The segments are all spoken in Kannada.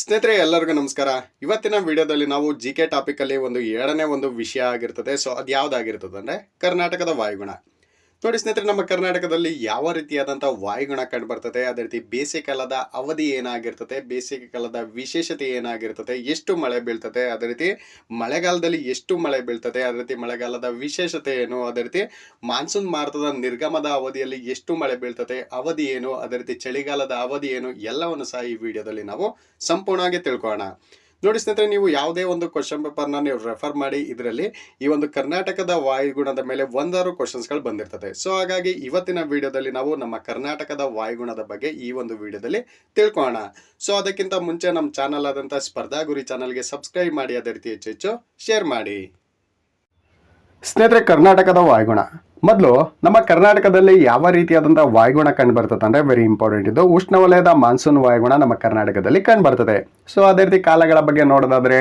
ಸ್ನೇಹಿತರೆ, ಎಲ್ಲರಿಗೂ ನಮಸ್ಕಾರ. ಇವತ್ತಿನ ವಿಡಿಯೋದಲ್ಲಿ ನಾವು ಜಿ ಕೆ ಟಾಪಿಕಲ್ಲಿ ಒಂದು ಏಳನೇ ಒಂದು ವಿಷಯ ಆಗಿರ್ತದೆ. ಸೊ ಅದು ಯಾವುದಾಗಿರ್ತದೆ ಅಂದರೆ ಕರ್ನಾಟಕದ ವಾಯುಗುಣ. ನೋಡಿ ಸ್ನೇಹಿತರೆ, ನಮ್ಮ ಕರ್ನಾಟಕದಲ್ಲಿ ಯಾವ ರೀತಿಯಾದಂಥ ವಾಯುಗುಣ ಕಂಡು ಬರ್ತದೆ ಅದೇ ರೀತಿ ಬೇಸಿಗೆ ಕಾಲದ ಅವಧಿ ಏನಾಗಿರ್ತದೆ, ಬೇಸಿಗೆ ಕಾಲದ ವಿಶೇಷತೆ ಏನಾಗಿರ್ತದೆ, ಎಷ್ಟು ಮಳೆ ಬೀಳ್ತದೆ, ಅದೇ ರೀತಿ ಮಳೆಗಾಲದಲ್ಲಿ ಎಷ್ಟು ಮಳೆ ಬೀಳ್ತದೆ, ಅದೇ ರೀತಿ ಮಳೆಗಾಲದ ವಿಶೇಷತೆ ಏನು, ಅದೇ ರೀತಿ ಮಾನ್ಸೂನ್ ಮಾರುತದ ನಿರ್ಗಮದ ಅವಧಿಯಲ್ಲಿ ಎಷ್ಟು ಮಳೆ ಬೀಳ್ತದೆ, ಅವಧಿ ಏನು, ಅದೇ ರೀತಿ ಚಳಿಗಾಲದ ಅವಧಿ ಏನು, ಎಲ್ಲವನ್ನು ಸಹ ಈ ವಿಡಿಯೋದಲ್ಲಿ ನಾವು ಸಂಪೂರ್ಣವಾಗಿ ತಿಳ್ಕೊಳ್ಳೋಣ. ನೋಡಿ ಸ್ನೇಹಿತರೆ, ನೀವು ಯಾವುದೇ ಒಂದು ಕ್ವಶನ್ ಪೇಪರ್ನ ನೀವು ರೆಫರ್ ಮಾಡಿ, ಇದರಲ್ಲಿ ಈ ಒಂದು ಕರ್ನಾಟಕದ ವಾಯುಗುಣದ ಮೇಲೆ ಒಂದಾರು ಕ್ವಶನ್ಸ್ಗಳು ಬಂದಿರ್ತದೆ. ಸೊ ಹಾಗಾಗಿ ಇವತ್ತಿನ ವಿಡಿಯೋದಲ್ಲಿ ನಾವು ನಮ್ಮ ಕರ್ನಾಟಕದ ವಾಯುಗುಣದ ಬಗ್ಗೆ ಈ ಒಂದು ವಿಡಿಯೋದಲ್ಲಿ ತಿಳ್ಕೊಳ್ಳೋಣ ಸೊ ಅದಕ್ಕಿಂತ ಮುಂಚೆ ನಮ್ಮ ಚಾನಲ್ ಆದಂಥ ಸ್ಪರ್ಧಾ ಗುರಿ ಚಾನಲ್ಗೆ ಸಬ್ಸ್ಕ್ರೈಬ್ ಮಾಡಿ, ಅದೇ ರೀತಿ ಹೆಚ್ಚು ಹೆಚ್ಚು ಶೇರ್ ಮಾಡಿ. ಸ್ನೇಹಿತರೆ, ಕರ್ನಾಟಕದ ವಾಯುಗುಣ. ಮೊದಲು ನಮ್ಮ ಕರ್ನಾಟಕದಲ್ಲಿ ಯಾವ ರೀತಿಯಾದಂಥ ವಾಯುಗುಣ ಕಂಡು ಬರ್ತದೆ ಅಂದರೆ ವೆರಿ ಇಂಪಾರ್ಟೆಂಟ್ ಇದು. ಉಷ್ಣವಲಯದ ಮಾನ್ಸೂನ್ ವಾಯುಗುಣ ನಮ್ಮ ಕರ್ನಾಟಕದಲ್ಲಿ ಕಂಡು ಬರ್ತದೆ. ಸೊ ಅದೇ ರೀತಿ ಕಾಲಗಳ ಬಗ್ಗೆ ನೋಡೋದಾದರೆ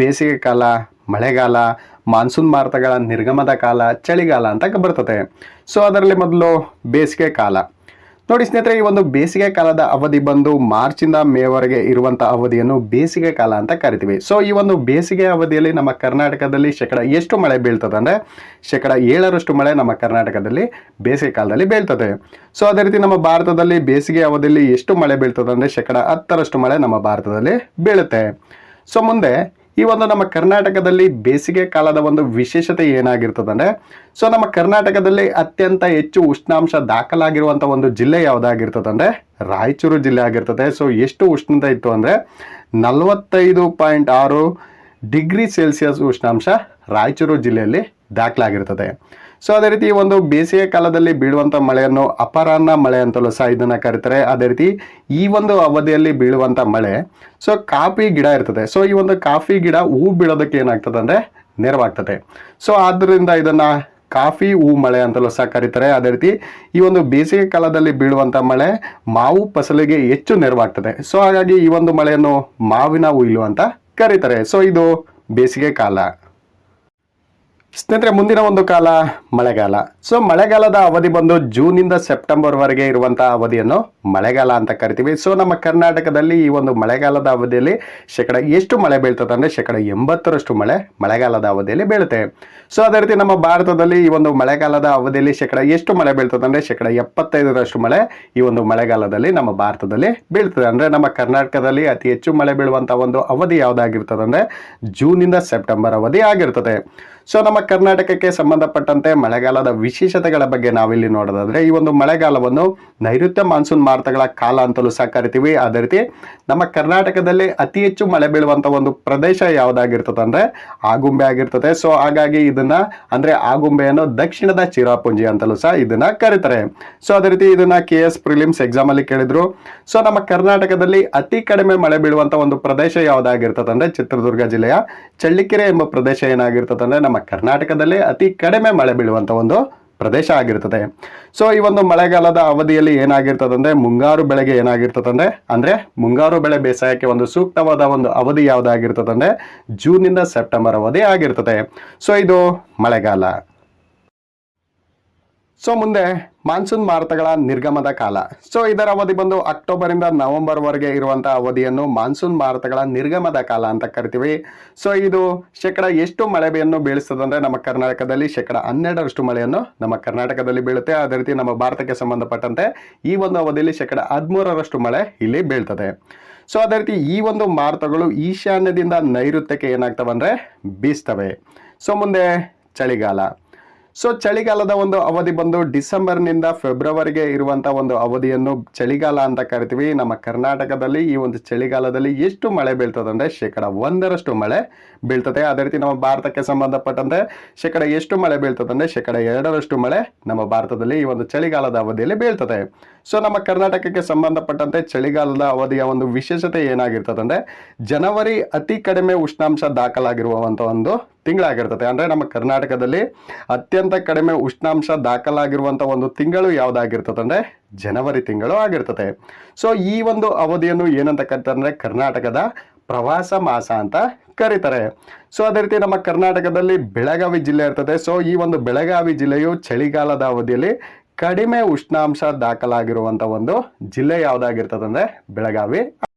ಬೇಸಿಗೆ ಕಾಲ, ಮಳೆಗಾಲ ಮಾನ್ಸೂನ್ ಮಾರುತಗಳ ನಿರ್ಗಮದ ಕಾಲ, ಚಳಿಗಾಲ ಅಂತ ಬರ್ತದೆ. ಸೊ ಅದರಲ್ಲಿ ಮೊದಲು ಬೇಸಿಗೆ ಕಾಲ. ನೋಡಿ ಸ್ನೇಹಿತರೆ, ಈ ಒಂದು ಬೇಸಿಗೆ ಕಾಲದ ಅವಧಿ ಬಂದು ಮಾರ್ಚಿಂದ ಮೇವರೆಗೆ ಇರುವಂತಹ ಅವಧಿಯನ್ನು ಬೇಸಿಗೆ ಕಾಲ ಅಂತ ಕರಿತೀವಿ. ಸೊ ಈ ಒಂದು ಬೇಸಿಗೆ ಅವಧಿಯಲ್ಲಿ ನಮ್ಮ ಕರ್ನಾಟಕದಲ್ಲಿ ಶೇಕಡ ಎಷ್ಟು ಮಳೆ ಬೀಳ್ತದೆ ಅಂದರೆ, ಶೇಕಡ ಏಳರಷ್ಟು ಮಳೆ ನಮ್ಮ ಕರ್ನಾಟಕದಲ್ಲಿ ಬೇಸಿಗೆ ಕಾಲದಲ್ಲಿ ಬೀಳ್ತದೆ. ಸೊ ಅದೇ ರೀತಿ ನಮ್ಮ ಭಾರತದಲ್ಲಿ ಬೇಸಿಗೆ ಅವಧಿಯಲ್ಲಿ ಎಷ್ಟು ಮಳೆ ಬೀಳ್ತದೆ ಅಂದರೆ, ಶೇಕಡ ಹತ್ತರಷ್ಟು ಮಳೆ ನಮ್ಮ ಭಾರತದಲ್ಲಿ ಬೀಳುತ್ತೆ. ಸೊ ಮುಂದೆ ಈ ಒಂದು ನಮ್ಮ ಕರ್ನಾಟಕದಲ್ಲಿ ಬೇಸಿಗೆ ಕಾಲದ ಒಂದು ವಿಶೇಷತೆ ಏನಾಗಿರ್ತದೆ ಅಂದರೆ ಸೊ ನಮ್ಮ ಕರ್ನಾಟಕದಲ್ಲಿ ಅತ್ಯಂತ ಹೆಚ್ಚು ಉಷ್ಣಾಂಶ ದಾಖಲಾಗಿರುವಂಥ ಒಂದು ಜಿಲ್ಲೆ ಯಾವುದಾಗಿರ್ತದೆ ಅಂದರೆ ರಾಯಚೂರು ಜಿಲ್ಲೆ ಆಗಿರ್ತದೆ. ಸೊ ಎಷ್ಟು ಉಷ್ಣತೆ ಇತ್ತು ಅಂದರೆ, ನಲವತ್ತೈದು ಪಾಯಿಂಟ್ ಆರು ಡಿಗ್ರಿ ಸೆಲ್ಸಿಯಸ್ ಉಷ್ಣಾಂಶ ರಾಯಚೂರು ಜಿಲ್ಲೆಯಲ್ಲಿ ದಾಖಲಾಗಿರ್ತದೆ ಸೊ ಅದೇ ರೀತಿ ಒಂದು ಬೇಸಿಗೆ ಕಾಲದಲ್ಲಿ ಬೀಳುವಂಥ ಮಳೆಯನ್ನು ಅಪರಾಹ್ನ ಮಳೆ ಅಂತಲೂ ಸಹ ಇದನ್ನು ಕರೀತಾರೆ. ಅದೇ ರೀತಿ ಈ ಒಂದು ಅವಧಿಯಲ್ಲಿ ಬೀಳುವಂಥ ಮಳೆ ಸೊ ಕಾಫಿ ಗಿಡ ಇರ್ತದೆ. ಸೊ ಈ ಒಂದು ಕಾಫಿ ಗಿಡ ಹೂ ಬೀಳೋದಕ್ಕೆ ಏನಾಗ್ತದೆ ಅಂದರೆ ನೆರವಾಗ್ತದೆ. ಸೊ ಆದ್ದರಿಂದ ಇದನ್ನು ಕಾಫಿ ಹೂ ಮಳೆ ಅಂತಲೂ ಸಹ ಕರೀತಾರೆ. ಅದೇ ರೀತಿ ಈ ಒಂದು ಬೇಸಿಗೆ ಕಾಲದಲ್ಲಿ ಬೀಳುವಂಥ ಮಳೆ ಮಾವು ಫಸಲಿಗೆ ಹೆಚ್ಚು ನೆರವಾಗ್ತದೆ. ಸೊ ಹಾಗಾಗಿ ಈ ಒಂದು ಮಳೆಯನ್ನು ಮಾವಿನ ಹುಯ್ಲು ಅಂತ ಕರೀತಾರೆ. ಸೊ ಇದು ಬೇಸಿಗೆ ಕಾಲ. ಸ್ನೇಹಿತರೆ, ಮುಂದಿನ ಒಂದು ಕಾಲ, ಮಳೆಗಾಲ. ಸೊ ಮಳೆಗಾಲದ ಅವಧಿ ಬಂದು ಜೂನಿಂದ ಸೆಪ್ಟೆಂಬರ್ವರೆಗೆ ಇರುವಂತಹ ಅವಧಿಯನ್ನು ಮಳೆಗಾಲ ಅಂತ ಕರಿತೀವಿ. ಸೊ ನಮ್ಮ ಕರ್ನಾಟಕದಲ್ಲಿ ಈ ಒಂದು ಮಳೆಗಾಲದ ಅವಧಿಯಲ್ಲಿ ಶೇಕಡ ಎಷ್ಟು ಮಳೆ ಬೀಳ್ತದೆ ಅಂದರೆ ಶೇಕಡ ಎಂಬತ್ತರಷ್ಟು ಮಳೆ ಮಳೆಗಾಲದ ಅವಧಿಯಲ್ಲಿ ಬೀಳುತ್ತೆ. ಸೊ ಅದೇ ರೀತಿ ನಮ್ಮ ಭಾರತದಲ್ಲಿ ಈ ಒಂದು ಮಳೆಗಾಲದ ಅವಧಿಯಲ್ಲಿ ಶೇಕಡ ಎಷ್ಟು ಮಳೆ ಬೀಳ್ತದೆ ಅಂದರೆ ಶೇಕಡ ಎಪ್ಪತ್ತೈದರಷ್ಟು ಮಳೆ ಈ ಒಂದು ಮಳೆಗಾಲದಲ್ಲಿ ನಮ್ಮ ಭಾರತದಲ್ಲಿ ಬೀಳ್ತದೆ. ಅಂದರೆ ನಮ್ಮ ಕರ್ನಾಟಕದಲ್ಲಿ ಅತಿ ಹೆಚ್ಚು ಮಳೆ ಬೀಳುವಂಥ ಒಂದು ಅವಧಿ ಯಾವುದಾಗಿರ್ತದೆ ಅಂದರೆ ಜೂನಿಂದ ಸೆಪ್ಟೆಂಬರ್ ಅವಧಿ ಆಗಿರ್ತದೆ. ಸೊ ನಮ್ಮ ಕರ್ನಾಟಕಕ್ಕೆ ಸಂಬಂಧಪಟ್ಟಂತೆ ಮಳೆಗಾಲದ ವಿಶೇಷತೆಗಳ ಬಗ್ಗೆ ನಾವಿಲ್ಲಿ ನೋಡೋದಾದ್ರೆ, ಈ ಒಂದು ಮಳೆಗಾಲವನ್ನು ನೈಋತ್ಯ ಮಾನ್ಸೂನ್ ಮಾರುತಗಳ ಕಾಲ ಅಂತಲೂ ಸಹ ಕರಿತೀವಿ. ಅದೇ ರೀತಿ ನಮ್ಮ ಕರ್ನಾಟಕದಲ್ಲಿ ಅತಿ ಹೆಚ್ಚು ಮಳೆ ಬೀಳುವಂತ ಒಂದು ಪ್ರದೇಶ ಯಾವುದಾಗಿರ್ತದೆ ಅಂದ್ರೆ ಆಗುಂಬೆ ಆಗಿರ್ತದೆ. ಸೊ ಹಾಗಾಗಿ ಇದನ್ನ ಅಂದ್ರೆ ಆಗುಂಬೆಯನ್ನು ದಕ್ಷಿಣದ ಚಿರಾಪುಂಜಿ ಅಂತಲೂ ಸಹ ಇದನ್ನ ಕರೀತಾರೆ. ಸೊ ಅದೇ ರೀತಿ ಇದನ್ನ ಕೆ ಎಸ್ ಪ್ರಿಲಿಮ್ಸ್ ಎಕ್ಸಾಮ್ ಅಲ್ಲಿ ಕೇಳಿದ್ರು. ಸೊ ನಮ್ಮ ಕರ್ನಾಟಕದಲ್ಲಿ ಅತಿ ಕಡಿಮೆ ಮಳೆ ಬೀಳುವಂತ ಒಂದು ಪ್ರದೇಶ ಯಾವುದಾಗಿರ್ತದೆ ಅಂದ್ರೆ ಚಿತ್ರದುರ್ಗ ಜಿಲ್ಲೆಯ ಚಳ್ಳಿಕೆರೆ ಎಂಬ ಪ್ರದೇಶ ಏನಾಗಿರ್ತದೆ ಅಂದ್ರೆ ನಮ್ಮ ಕರ್ನಾಟಕದಲ್ಲಿ ಅತಿ ಕಡಿಮೆ ಮಳೆ ಬೀಳುವಂತ ಒಂದು ಪ್ರದೇಶ ಆಗಿರ್ತದೆ. ಸೊ ಈ ಒಂದು ಮಳೆಗಾಲದ ಅವಧಿಯಲ್ಲಿ ಏನಾಗಿರ್ತದಂದ್ರೆ ಮುಂಗಾರು ಬೆಳೆಗೆ ಏನಾಗಿರ್ತದೆ ಅಂದ್ರೆ ಅಂದ್ರೆ ಮುಂಗಾರು ಬೆಳೆ ಬೇಸಾಯಕ್ಕೆ ಒಂದು ಸೂಕ್ತವಾದ ಒಂದು ಅವಧಿ ಯಾವುದಾಗಿರ್ತದೆ ಅಂದ್ರೆ ಜೂನಿಂದ ಸೆಪ್ಟೆಂಬರ್ ಅವಧಿ ಆಗಿರ್ತದೆ. ಸೊ ಇದು ಮಳೆಗಾಲ. ಸೊ ಮುಂದೆ ಮಾನ್ಸೂನ್ ಮಾರುತಗಳ ನಿರ್ಗಮದ ಕಾಲ. ಸೊ ಇದರ ಅವಧಿ ಬಂದು ಅಕ್ಟೋಬರ್ ಇಂದ ನವೆಂಬರ್ ವರೆಗೆ ಇರುವಂತಹ ಅವಧಿಯನ್ನು ಮಾನ್ಸೂನ್ ಮಾರುತಗಳ ನಿರ್ಗಮದ ಕಾಲ ಅಂತ ಕರಿತೀವಿ. ಸೊ ಇದು ಶೇಕಡ ಎಷ್ಟು ಮಳೆಯನ್ನು ಬೀಳಿಸ್ತದೆ ಅಂದ್ರೆ ನಮ್ಮ ಕರ್ನಾಟಕದಲ್ಲಿ ಶೇಕಡ ಹನ್ನೆರಡರಷ್ಟು ಮಳೆಯನ್ನು ನಮ್ಮ ಕರ್ನಾಟಕದಲ್ಲಿ ಬೀಳುತ್ತೆ. ಅದೇ ರೀತಿ ನಮ್ಮ ಭಾರತಕ್ಕೆ ಸಂಬಂಧಪಟ್ಟಂತೆ ಈ ಒಂದು ಅವಧಿಯಲ್ಲಿ ಶೇಕಡ ಹದಿಮೂರರಷ್ಟು ಮಳೆ ಇಲ್ಲಿ ಬೀಳ್ತದೆ. ಸೊ ಅದೇ ರೀತಿ ಈ ಒಂದು ಮಾರುತಗಳು ಈಶಾನ್ಯದಿಂದ ನೈಋತ್ಯಕ್ಕೆ ಏನಾಗ್ತವೆ ಅಂದ್ರೆ ಬೀಸ್ತವೆ. ಸೊ ಮುಂದೆ ಚಳಿಗಾಲ. ಸೊ ಚಳಿಗಾಲದ ಒಂದು ಅವಧಿ ಬಂದು ಡಿಸೆಂಬರ್ನಿಂದ ಫೆಬ್ರವರಿಗೆ ಇರುವಂಥ ಒಂದು ಅವಧಿಯನ್ನು ಚಳಿಗಾಲ ಅಂತ ಕರಿತೀವಿ. ನಮ್ಮ ಕರ್ನಾಟಕದಲ್ಲಿ ಈ ಒಂದು ಚಳಿಗಾಲದಲ್ಲಿ ಎಷ್ಟು ಮಳೆ ಬೀಳ್ತದೆ ಅಂದರೆ ಶೇಕಡ ಒಂದರಷ್ಟು ಮಳೆ ಬೀಳ್ತದೆ. ಅದೇ ರೀತಿ ನಮ್ಮ ಭಾರತಕ್ಕೆ ಸಂಬಂಧಪಟ್ಟಂತೆ ಶೇಕಡ ಎಷ್ಟು ಮಳೆ ಬೀಳ್ತದೆ ಅಂದರೆ ಶೇಕಡ ಎರಡರಷ್ಟು ಮಳೆ ನಮ್ಮ ಭಾರತದಲ್ಲಿ ಈ ಒಂದು ಚಳಿಗಾಲದ ಅವಧಿಯಲ್ಲಿ ಬೀಳ್ತದೆ. ಸೊ ನಮ್ಮ ಕರ್ನಾಟಕಕ್ಕೆ ಸಂಬಂಧಪಟ್ಟಂತೆ ಚಳಿಗಾಲದ ಅವಧಿಯ ಒಂದು ವಿಶೇಷತೆ ಏನಾಗಿರ್ತದೆ ಅಂದರೆ ಜನವರಿ ಅತಿ ಕಡಿಮೆ ಉಷ್ಣಾಂಶ ದಾಖಲಾಗಿರುವಂಥ ಒಂದು ತಿಂಗಳಾಗಿರ್ತದೆ. ಅಂದರೆ ನಮ್ಮ ಕರ್ನಾಟಕದಲ್ಲಿ ಅತ್ಯಂತ ಕಡಿಮೆ ಉಷ್ಣಾಂಶ ದಾಖಲಾಗಿರುವಂಥ ಒಂದು ತಿಂಗಳು ಯಾವುದಾಗಿರ್ತದೆ ಅಂದರೆ ಜನವರಿ ತಿಂಗಳು ಆಗಿರ್ತದೆ. ಸೊ ಈ ಒಂದು ಅವಧಿಯನ್ನು ಏನಂತ ಕರೀತಾರೆ ಕರ್ನಾಟಕದ ಪ್ರವಾಸ ಮಾಸ ಅಂತ ಕರೀತಾರೆ. ಸೊ ಅದೇ ರೀತಿ ನಮ್ಮ ಕರ್ನಾಟಕದಲ್ಲಿ ಬೆಳಗಾವಿ ಜಿಲ್ಲೆ ಇರ್ತದೆ. ಸೊ ಈ ಒಂದು ಬೆಳಗಾವಿ ಜಿಲ್ಲೆಯು ಚಳಿಗಾಲದ ಅವಧಿಯಲ್ಲಿ ಕಡಿಮೆ ಉಷ್ಣಾಂಶ ದಾಖಲಾಗಿರುವಂಥ ಒಂದು ಜಿಲ್ಲೆ ಯಾವುದಾಗಿರ್ತದೆ ಅಂದರೆ ಬೆಳಗಾವಿ.